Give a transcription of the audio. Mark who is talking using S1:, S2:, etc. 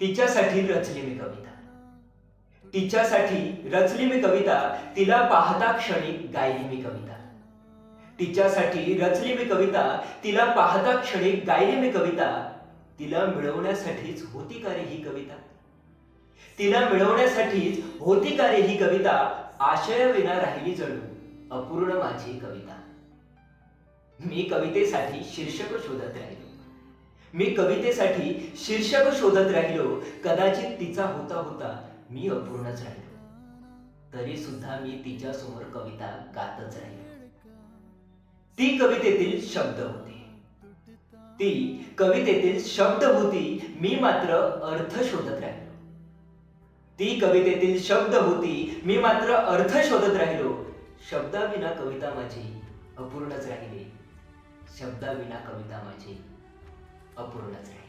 S1: तिच्यासाठी रचली मी कविता. तिच्यासाठी रचली मी कविता तिला पाहता क्षणी गायली मी कविता. तिच्यासाठी रचली मी कविता तिला पाहता क्षणी गायली मी कविता तिला मिळवण्यासाठीच होती का रे ही कविता? तिला मिळवण्यासाठीच होती का रे ही कविता आशयविना राहिली जणू अपूर्ण माझी कविता. मी कवितेसाठी शीर्षक शोधत राहिलो. मी कवितेसाठी शीर्षक शोधत राहिलो. कदाचित तिचा होता होता मी अपूर्णच राहिलो. तरी सुद्धा मी तिच्या समोर कविता गातच राहिलो. ती कवितेतील शब्द होते. ती कवितेतील शब्द होती मी मात्र अर्थ शोधत राहिलो. ती कवितेतील शब्द होती मी मात्र अर्थ शोधत राहिलो. शब्दाविना कविता माझी अपूर्णच राहिली. शब्दाविना कविता माझी अपूर्णच आहे.